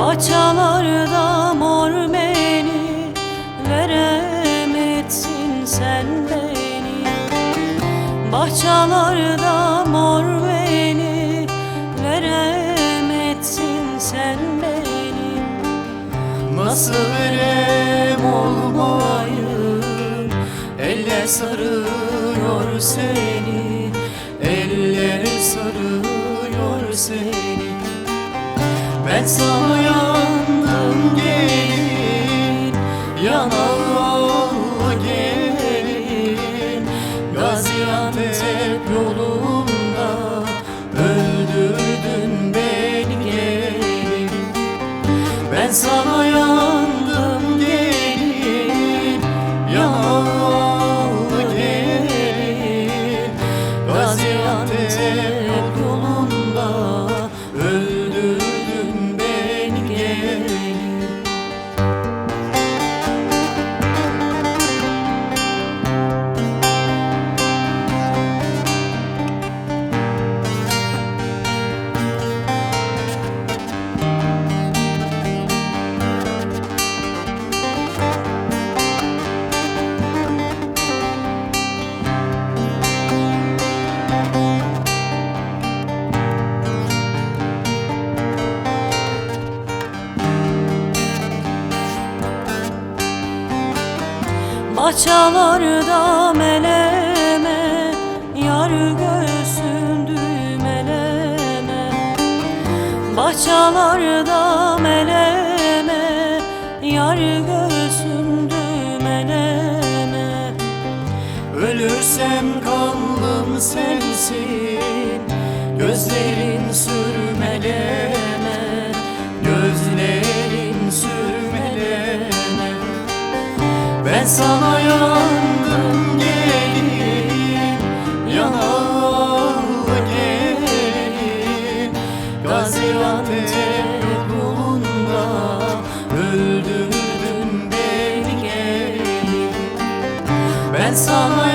Bahçalarda mor beni Veremezsin sen beni. Bahçalarda mor beni Veremezsin sen beni. Nasıl verem olmayı Eller sarıyor seni Eller sarıyor seni Ben sana yandım gelin Yanalı gelin. Gaziantep yolunda Öldürdün beni gelin. Ben sana yandım Bahçalarda meleme Yar göğsündü meleme Bahçalarda meleme Yar göğsündü meleme Ölürsem kanlım sensin Gözlerin sürmeleme Ben sana yandım gelin Yanalı gelin. Gaziantep yolunda Öldürdün beni gelin. Ben sana